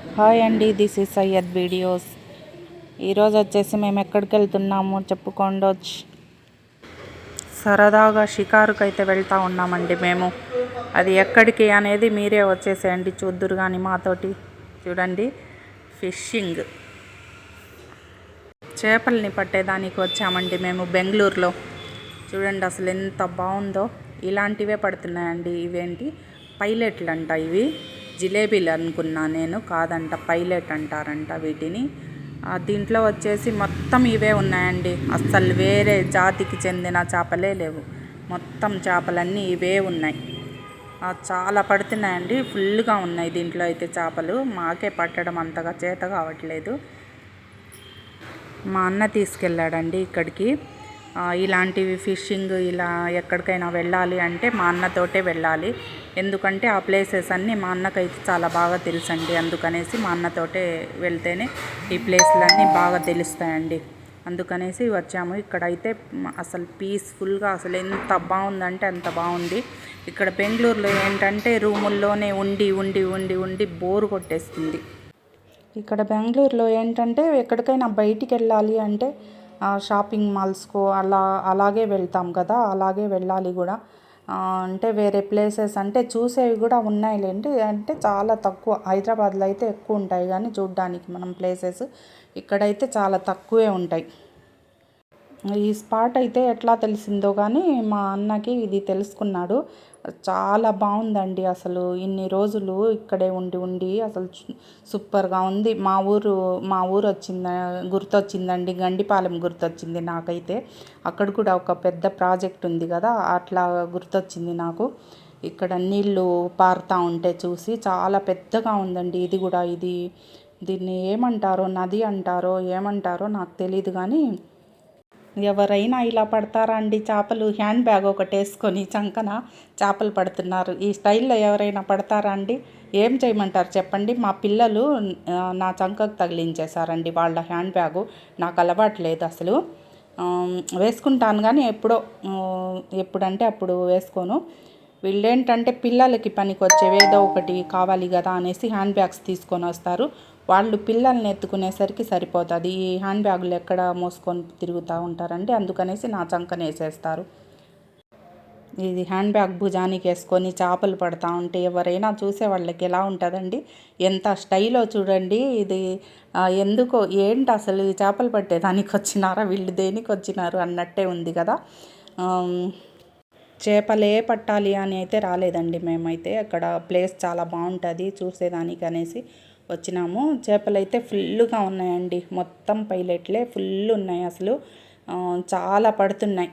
Hi అండి this is Syed videos. ఈరోజు వచ్చేసి మేము ఎక్కడికి వెళ్తున్నాము చెప్పుకోండొచ్చు. సరదాగా షికారుకు అయితే వెళ్తూ ఉన్నామండి మేము. అది ఎక్కడికి అనేది మీరే వచ్చేసేయండి చూద్దురు కానీ మాతోటి. చూడండి ఫిషింగ్. చేపల్ని పట్టేదానికి వచ్చామండి మేము బెంగళూరులో. చూడండి అసలు ఎంత బాగుందో. ఇలాంటివే పడుతున్నాయండి ఇవేంటి? పైలెట్లు అంట ఇవి. జిలేబీలు అనుకున్నా నేను కాదంట పైలెట్ అంటారంట వీటిని. దీంట్లో వచ్చేసి మొత్తం ఇవే ఉన్నాయండి. అస్సలు వేరే జాతికి చెందిన చేపలే లేవు. మొత్తం చేపలన్నీ ఇవే ఉన్నాయి. చాలా పడుతున్నాయండి. ఫుల్గా ఉన్నాయి దీంట్లో అయితే చేపలు. మాకే పట్టడం అంతగా చేత కావట్లేదు. మా అన్న తీసుకెళ్ళాడండి ఇక్కడికి. ఇలాంటివి ఫిషింగ్ ఇలా ఎక్కడికైనా వెళ్ళాలి అంటే మా అన్నతోటే వెళ్ళాలి. ఎందుకంటే ఆ ప్లేసెస్ అన్నీ మా అన్నకైతే చాలా బాగా తెలుసండి. అందుకనేసి మా అన్నతోటే వెళ్తేనే ఈ ప్లేస్లన్నీ బాగా తెలుస్తాయండి. అందుకనేసి వచ్చాము. ఇక్కడైతే అసలు పీస్ఫుల్గా అసలు ఎంత బాగుందంటే అంత బాగుంది. ఇక్కడ బెంగళూరులో ఏంటంటే రూముల్లోనే ఉండి ఉండి ఉండి ఉండి బోరు కొట్టేస్తుంది. ఇక్కడ బెంగళూరులో ఏంటంటే ఎక్కడికైనా బయటికి వెళ్ళాలి అంటే షాపింగ్ మాల్స్కు అలా అలాగే వెళ్తాం కదా అలాగే వెళ్ళాలి కూడా. అంటే వేరే ప్లేసెస్ అంటే చూసేవి కూడా ఉన్నాయిలేండి అంటే చాలా తక్కువ హైదరాబాద్లో అయితే ఎక్కువ ఉంటాయి కానీ చూడ్డానికి మనం ప్లేసెస్ ఇక్కడైతే చాలా తక్కువే ఉంటాయి. ఈ స్పాట్ అయితే ఎట్లా తెలిసిందో కానీ మా అన్నకి ఇది తెలుసుకున్నాడు. చాలా బాగుందండి అసలు. ఇన్ని రోజులు ఇక్కడే ఉండి ఉండి అసలు సూపర్గా ఉంది. మా ఊరు మా ఊరు వచ్చింద గుర్తొచ్చిందండి. గండిపాలెం గుర్తొచ్చింది నాకైతే. అక్కడ కూడా ఒక పెద్ద ప్రాజెక్ట్ ఉంది కదా అట్లా గుర్తొచ్చింది నాకు. ఇక్కడ నీళ్ళు పారుతూ ఉంటే చూసి చాలా పెద్దగా ఉందండి. ఇది కూడా ఇది దీన్ని ఏమంటారో నది అంటారో ఏమంటారో నాకు తెలియదు కానీ ఎవరైనా ఇలా పడతారా అండి చేపలు హ్యాండ్ బ్యాగ్ ఒకటి వేసుకొని చంకన చేపలు పడుతున్నారు. ఈ స్టైల్లో ఎవరైనా పడతారా అండి ఏం చేయమంటారు చెప్పండి? మా పిల్లలు నా చంకకు తగిలించేశారండి వాళ్ళ హ్యాండ్ బ్యాగు. నాకు అలవాటు లేదు అసలు. వేసుకుంటాను కానీ ఎప్పుడో ఎప్పుడంటే అప్పుడు వేసుకోను. వీళ్ళేంటంటే పిల్లలకి పనికి వచ్చేవి ఏదో ఒకటి కావాలి కదా అనేసి హ్యాండ్ బ్యాగ్స్ తీసుకొని వస్తారు. వాళ్ళు పిల్లల్ని ఎత్తుకునేసరికి సరిపోతుంది. ఈ హ్యాండ్ బ్యాగులు ఎక్కడ మోసుకొని తిరుగుతూ ఉంటారండి? అందుకనేసి నా చంకన వేసేస్తారు. ఇది హ్యాండ్ బ్యాగ్ భుజానికి వేసుకొని చేపలు పడతా ఉంటే ఎవరైనా చూసే వాళ్ళకి ఎలా ఉంటుందండి? ఎంత స్టైలో చూడండి. ఇది ఎందుకో ఏంటి అసలు ఈ చేపలు పట్టేదానికి వచ్చినారా? వీళ్ళు దేనికి వచ్చినారు అన్నట్టే ఉంది కదా. చేపలే పట్టాలి అని అయితే రాలేదండి మేమైతే. అక్కడ ప్లేస్ చాలా బాగుంటుంది చూసేదానికి అనేసి వచ్చినాము. చేపలు అయితే ఫుల్గా ఉన్నాయండి. మొత్తం పైలెట్లే ఫుల్ ఉన్నాయి అసలు. చాలా పడుతున్నాయి.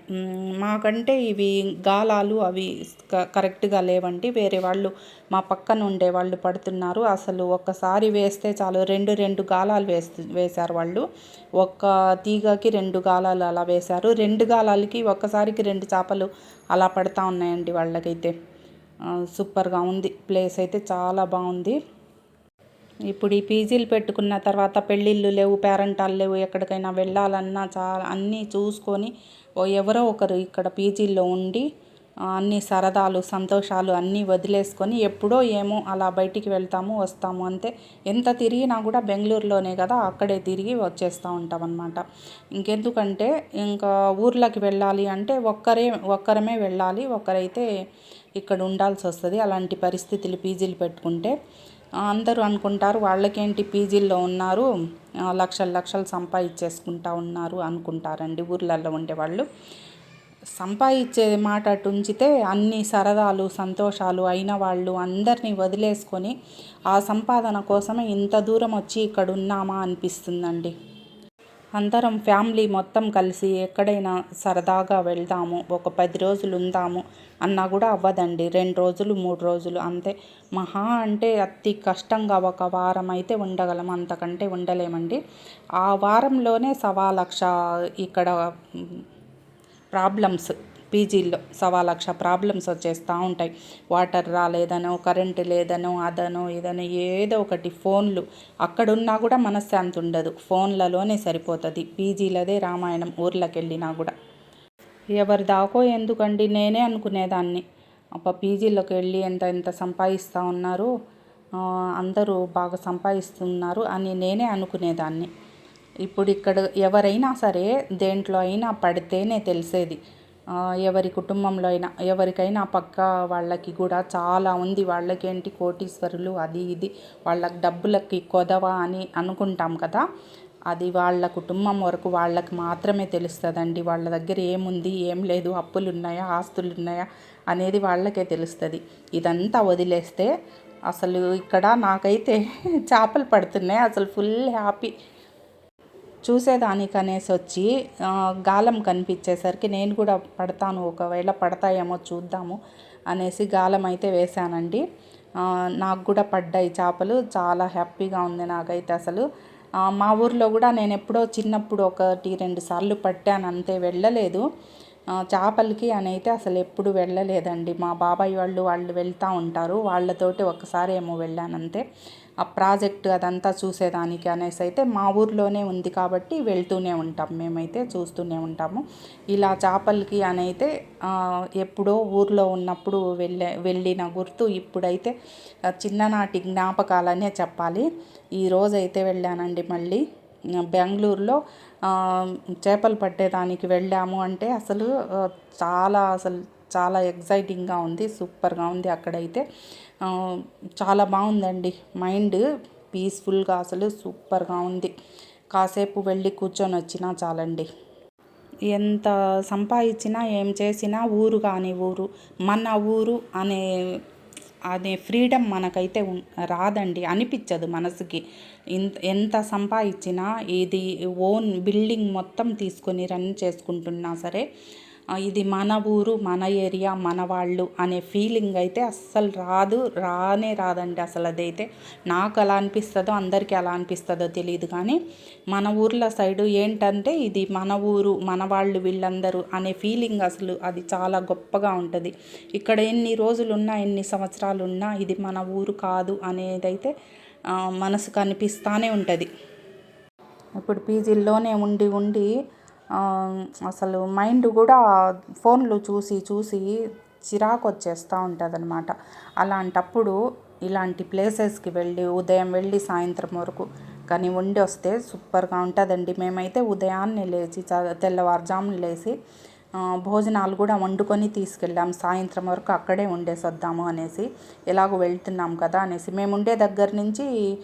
మాకంటే ఇవి గాలాలు అవి క- కరెక్ట్గా లేవండి. వేరే వాళ్ళు మా పక్కన ఉండే వాళ్ళు పడుతున్నారు. అసలు ఒక్కసారి వేస్తే చాలు. రెండు రెండు గాలాలు వేస్తు వేశారు వాళ్ళు. ఒక్క తీగకి రెండు గాలాలు అలా వేశారు. రెండు గాలాలకి ఒక్కసారికి రెండు చేపలు అలా పడతా ఉన్నాయండి వాళ్ళకైతే. సూపర్గా ఉంది. ప్లేస్ అయితే చాలా బాగుంది. ఇప్పుడు ఈ పీజీలు పెట్టుకున్న తర్వాత పెళ్ళిళ్ళు లేవు పేరెంటాలు లేవు ఎక్కడికైనా వెళ్ళాలన్నా చాలా అన్నీ చూసుకొని ఎవరో ఒకరు ఇక్కడ పీజీల్లో ఉండి అన్ని సరదాలు సంతోషాలు అన్నీ వదిలేసుకొని ఎప్పుడో ఏమో అలా బయటికి వెళ్తాము వస్తాము అంతే. ఎంత తిరిగినా కూడా బెంగళూరులోనే కదా అక్కడే తిరిగి వచ్చేస్తూ ఉంటాం అనమాట ఇంకెందుకంటే ఇంకా ఊర్లోకి వెళ్ళాలి అంటే ఒక్కరే ఒక్కరమే వెళ్ళాలి ఒక్కరైతే ఇక్కడ ఉండాల్సి వస్తుంది. అలాంటి పరిస్థితులు పీజీలు పెట్టుకుంటే అందరూ అనుకుంటారు వాళ్ళకేంటి పీజీల్లో ఉన్నారు లక్షలు లక్షలు సంపాదించేసుకుంటా ఉన్నారు అనుకుంటారండి ఊర్లలో ఉండేవాళ్ళు. సంపాదించే మాట అటు ఉంచితే అన్ని సరదాలు సంతోషాలు అయిన వాళ్ళు అందరినీ వదిలేసుకొని ఆ సంపాదన కోసమే ఇంత దూరం వచ్చి ఇక్కడ ఉన్నామా అనిపిస్తుందండి. అందరం ఫ్యామిలీ మొత్తం కలిసి ఎక్కడైనా సరదాగా వెళ్దాము ఒక పది రోజులు ఉందాము అన్నా కూడా అవ్వదండి. రెండు రోజులు మూడు రోజులు అంతే. మహా అంటే అతి కష్టంగా ఒక వారం అయితే ఉండగలం అంతకంటే ఉండలేమండి. ఆ వారంలోనే సవా లక్ష ఇక్కడ ప్రాబ్లమ్స్ పీజీల్లో సవా లక్ష ప్రాబ్లమ్స్ వచ్చేస్తూ ఉంటాయి. వాటర్ రాలేదనో కరెంటు లేదనో అదనో ఇదనో ఏదో ఒకటి ఫోన్లు అక్కడున్నా కూడా మనశ్శాంతి ఉండదు. ఫోన్లలోనే సరిపోతుంది. పీజీలదే రామాయణం ఊర్లోకి వెళ్ళినా కూడా. ఎవరి దాకో ఎందుకండి? నేనే అనుకునేదాన్ని. అప్ప పీజీలోకి వెళ్ళి ఎంత ఎంత సంపాదిస్తూ ఉన్నారు? అందరూ బాగా సంపాదిస్తున్నారు అని నేనే అనుకునేదాన్ని. ఇప్పుడు ఇక్కడ ఎవరైనా సరే దేంట్లో అయినా పడితేనే తెలిసేది. ఎవరి కుటుంబంలో అయినా ఎవరికైనా పక్క వాళ్ళకి కూడా చాలా ఉంది. వాళ్ళకేంటి కోటీశ్వరులు అది ఇది. వాళ్ళకి డబ్బులకి కొదవ అని అనుకుంటాం కదా. అది వాళ్ళ కుటుంబం వరకు వాళ్ళకి మాత్రమే తెలుస్తుందండి. వాళ్ళ దగ్గర ఏముంది ఏం లేదు అప్పులు ఉన్నాయా ఆస్తులు ఉన్నాయా అనేది వాళ్ళకే తెలుస్తుంది. ఇదంతా వదిలేస్తే అసలు ఇక్కడ నాకైతే చేపలు పడుతున్నాయి. అసలు ఫుల్ హ్యాపీ. చూసేదానికనేసి వచ్చి గాలం కనిపించేసరికి నేను కూడా పడతాను ఒకవేళ పడతాయేమో చూద్దాము అనేసి గాలం అయితే వేశానండి నాకు కూడా పడ్డాయి చేపలు చాలా హ్యాపీగా ఉంది నాకైతే అసలు. మా ఊర్లో కూడా నేను ఎప్పుడో చిన్నప్పుడు ఒకటి రెండు సార్లు పట్టాను అంతే వెళ్ళలేదు. చేపలకి అని అయితే అసలు ఎప్పుడు వెళ్ళలేదండి. మా బాబాయ్ వాళ్ళు వాళ్ళు వెళ్తూ ఉంటారు వాళ్ళతోటి ఒకసారి ఏమో వెళ్ళానంతే. ఆ ప్రాజెక్ట్ అదంతా చూసేదానికి అనేసి అయితే మా ఊర్లోనే ఉంది కాబట్టి వెళ్తూనే ఉంటాం. మేమైతే చూస్తూనే ఉంటాము. ఇలా చేపలకి అని అయితే ఎప్పుడో ఊర్లో ఉన్నప్పుడు వెళ్ళే వెళ్ళిన గుర్తు ఇప్పుడైతే చిన్ననాటి జ్ఞాపకాలనే చెప్పాలి. ఈరోజైతే వెళ్ళానండి మళ్ళీ. బెంగళూరులో చేపలు పట్టేదానికి వెళ్ళాము అంటే అసలు చాలా అసలు చాలా ఎగ్జైటింగ్గా ఉంది సూపర్గా ఉంది అక్కడైతే. చాలా బాగుందండి. మైండ్ పీస్ఫుల్గా అసలు సూపర్గా ఉంది. కాసేపు వెళ్ళి కూర్చొని వచ్చినా చాలండి. ఎంత సంపాదించినా ఏం చేసినా ఊరు కాని ఊరు మన ఊరు అనే అనే ఫ్రీడమ్ మనకైతే రాదండి అనిపించదు మనసుకి. ఇంత ఎంత సంపాదించినా ఇది ఓన్ బిల్డింగ్ మొత్తం తీసుకొని రన్ చేసుకుంటున్నా సరే ఇది మన ఊరు మన ఏరియా మన వాళ్ళు అనే ఫీలింగ్ అయితే అస్సలు రాదు రానే రాదండి అసలు అదైతే. నాకు అలా అనిపిస్తుందో అందరికీ అలా అనిపిస్తుందో తెలియదు కానీ మన ఊర్ల సైడు ఏంటంటే ఇది మన ఊరు మన వాళ్ళు వీళ్ళందరూ అనే ఫీలింగ్ అసలు అది చాలా గొప్పగా ఉంటుంది. ఇక్కడ ఎన్ని రోజులున్నా ఎన్ని సంవత్సరాలు ఉన్నా ఇది మన ఊరు కాదు అనేదైతే ఆ, మనసుకు అనిపిస్తానే ఉంటుంది. ఇప్పుడు పీజీల్లోనే ఉండి ఉండి అసలు మైండ్ కూడా ఫోన్లు చూసి చూసి చిరాకు వచ్చేస్తూ ఉంటుంది అనమాట అలాంటప్పుడు ఇలాంటి ప్లేసెస్కి వెళ్ళి ఉదయం వెళ్ళి సాయంత్రం వరకు కానీ ఉండి వస్తే సూపర్గా ఉంటుందండి. మేమైతే ఉదయాన్నే లేచి చ- తెల్లవారుజామున లేచి భోజనాలు కూడా వండుకొని తీసుకెళ్ళాం. సాయంత్రం వరకు అక్కడే ఉండేసి వద్దాము అనేసి ఎలాగో వెళ్తున్నాం కదా అనేసి. మేము ఉండే దగ్గర నుంచి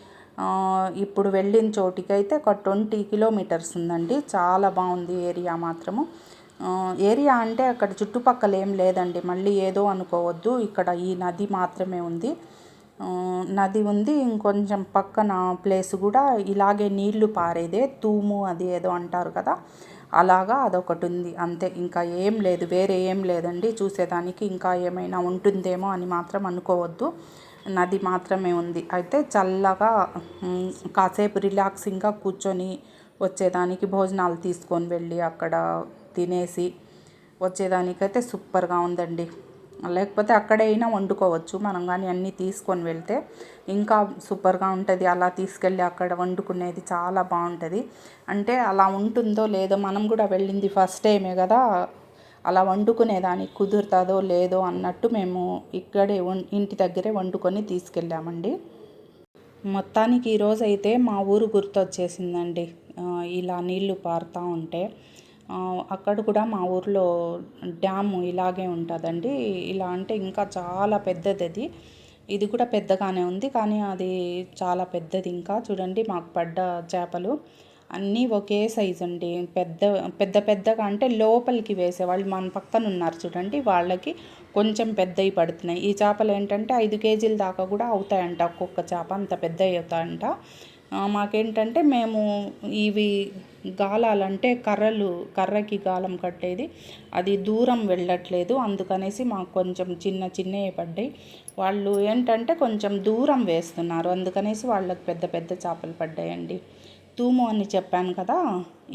ఇప్పుడు వెళ్ళిన చోటికైతే ఒక ట్వంటీ కిలోమీటర్స్ ఉందండి. చాలా బాగుంది ఏరియా మాత్రము. ఏరియా అంటే అక్కడ చుట్టుపక్కల ఏం లేదండి. మళ్ళీ ఏదో అనుకోవద్దు. ఇక్కడ ఈ నది మాత్రమే ఉంది. నది ఉంది. ఇంకొంచెం పక్కన ప్లేస్ కూడా ఇలాగే నీళ్ళు పారేదే. తూము అది ఏదో అంటారు కదా. అలాగా అదొకటి ఉంది. అంతే. ఇంకా ఏం లేదు. వేరే ఏం లేదండి. చూసేదానికి ఇంకా ఏమైనా ఉంటుందేమో అని మాత్రం అనుకోవద్దు. నది మాత్రమే ఉంది. అయితే చల్లగా కాసేపు రిలాక్సింగ్గా కూర్చొని వచ్చేదానికి భోజనాలు తీసుకొని వెళ్ళి అక్కడ తినేసి వచ్చేదానికైతే సూపర్గా ఉందండి. లేకపోతే అక్కడైనా వండుకోవచ్చు. మనం కానీ అన్నీ తీసుకొని వెళ్తే ఇంకా సూపర్గా ఉంటుంది. అలా తీసుకెళ్ళి అక్కడ వండుకునేది చాలా బాగుంటుంది. అంటే అలా ఉంటుందో లేదో మనం కూడా వెళ్ళింది ఫస్ట్ టైమే కదా. అలా వండుకునేదానికి కుదురుతుందో లేదో అన్నట్టు మేము ఇక్కడే వం- ఇంటి దగ్గరే వండుకొని తీసుకెళ్ళామండి. మొత్తానికి ఈరోజు అయితే మా ఊరు గుర్తొచ్చేసిందండి. ఇలా నీళ్ళు పారుతూ ఉంటే. అక్కడ కూడా మా ఊర్లో డ్యాము ఇలాగే ఉంటుందండి. ఇలా అంటే ఇంకా చాలా పెద్దది అది. ఇది కూడా పెద్దగానే ఉంది కానీ అది చాలా పెద్దది ఇంకా. చూడండి మాకు పడ్డ చేపలు. అన్నీ ఒకే సైజు అండి. పెద్ద పెద్ద పెద్దగా అంటే లోపలికి వేసేవాళ్ళు మన పక్కన ఉన్నారు చూడండి. వాళ్ళకి కొంచెం పెద్దవి పడుతున్నాయి. ఈ చేపలు ఏంటంటే ఐదు కేజీల దాకా కూడా అవుతాయంట. ఒక్కొక్క చేప అంత పెద్ద అవుతాయంట. మాకేంటంటే మేము ఇవి గాలాలంటే కర్రలు కర్రకి గాలం కట్టేది. అది దూరం వెళ్ళట్లేదు. అందుకనేసి మాకు కొంచెం చిన్న చిన్నవి పడ్డాయి. వాళ్ళు ఏంటంటే కొంచెం దూరం వేస్తున్నారు. అందుకనేసి వాళ్ళకి పెద్ద పెద్ద చేపలు పడ్డాయండి. తూము అని చెప్పాను కదా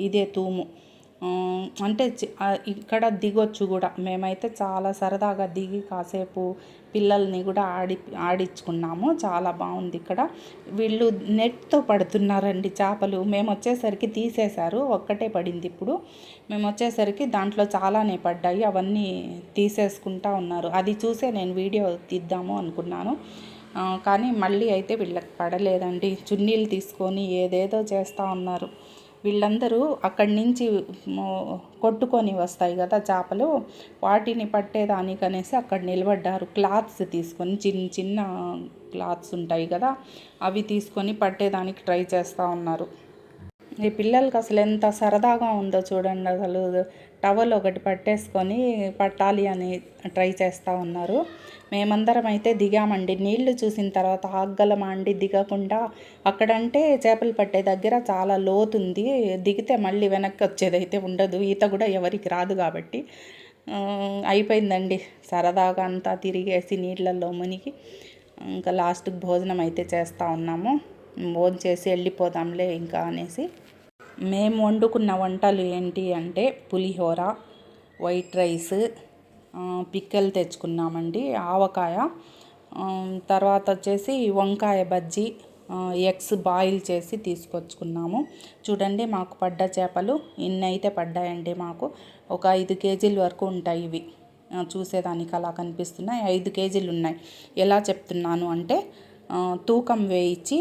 ఇదే తూము. అంటే ఇక్కడ దిగొచ్చు కూడా. మేమైతే చాలా సరదాగా దిగి కాసేపు పిల్లల్ని కూడా ఆడి ఆడించుకున్నాము. చాలా బాగుంది ఇక్కడ. వీళ్ళు నెట్తో పడుతున్నారండి చేపలు. మేము వచ్చేసరికి తీసేశారు. ఒక్కటే పడింది ఇప్పుడు. మేము వచ్చేసరికి దాంట్లో చాలానే పడ్డాయి. అవన్నీ తీసేసుకుంటా ఉన్నారు. అది చూసే నేను వీడియో తీద్దాము అనుకున్నాను. కానీ మళ్ళీ అయితే వీళ్ళకి పడలేదండి. చున్నీలు తీసుకొని ఏదేదో చేస్తూ ఉన్నారు. వీళ్ళందరూ అక్కడి నుంచి కొట్టుకొని వస్తాయి కదా చేపలు. వాటిని పట్టేదానికనేసి అక్కడ నిలబడ్డారు. క్లాత్స్ తీసుకొని చిన్న చిన్న క్లాత్స్ ఉంటాయి కదా అవి తీసుకొని పట్టేదానికి ట్రై చేస్తూ ఉన్నారు. ఈ పిల్లలకి అసలు ఎంత సరదాగా ఉందో చూడండి అసలు. టవల్ ఒకటి పట్టేసుకొని పట్టాలి అని ట్రై చేస్తూ ఉన్నారు. మేమందరం అయితే దిగామండి. నీళ్ళు చూసిన తర్వాత ఆగ్గలమా అండి. దిగకుండా అక్కడంటే చేపలు పట్టే దగ్గర చాలా లోతుంది. దిగితే మళ్ళీ వెనక్కి వచ్చేదైతే ఉండదు. ఈత కూడా ఎవరికి రాదు కాబట్టి అయిపోయిందండి. సరదాగా అంతా తిరిగేసి నీళ్ళల్లో మునిగి ఇంకా లాస్ట్కి భోజనం అయితే చేస్తూ ఉన్నాము. భోజనం చేసి వెళ్ళిపోదాంలే ఇంకా అనేసి మేము వండుకున్న వంటలు ఏంటి అంటే పులిహోర వైట్ రైస్ పిక్కలు తెచ్చుకున్నామండి ఆవకాయ తర్వాత వచ్చేసి వంకాయ బజ్జీ ఎగ్స్ బాయిల్ చేసి తీసుకొచ్చుకున్నాము. చూడండి మాకు పడ్డ చేపలు ఇన్ని అయితే పడ్డాయండి మాకు. ఒక ఐదు కేజీల వరకు ఉంటాయి ఇవి. చూసేదానికి అలా కనిపిస్తున్నాయి. ఐదు కేజీలు ఉన్నాయి. ఎలా చెప్తున్నాను అంటే తూకం వేయించి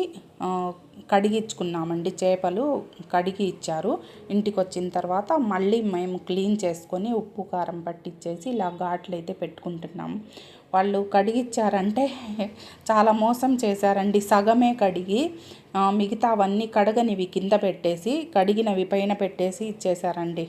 కడిగించుకున్నామండి చేపలు కడిగి ఇచ్చారు. ఇంటికి వచ్చిన తర్వాత మళ్ళీ మేము క్లీన్ చేసుకొని ఉప్పు కారం పట్టించేసి ఇలా ఘాట్లు అయితే పెట్టుకుంటున్నాం. వాళ్ళు కడిగిచ్చారంటే చాలా మోసం చేశారండి. సగమే కడిగి మిగతావన్నీ మిగతా అవన్నీ కడగనివి కింద పెట్టేసి కడిగినవి పైన పెట్టేసి ఇచ్చేసారండి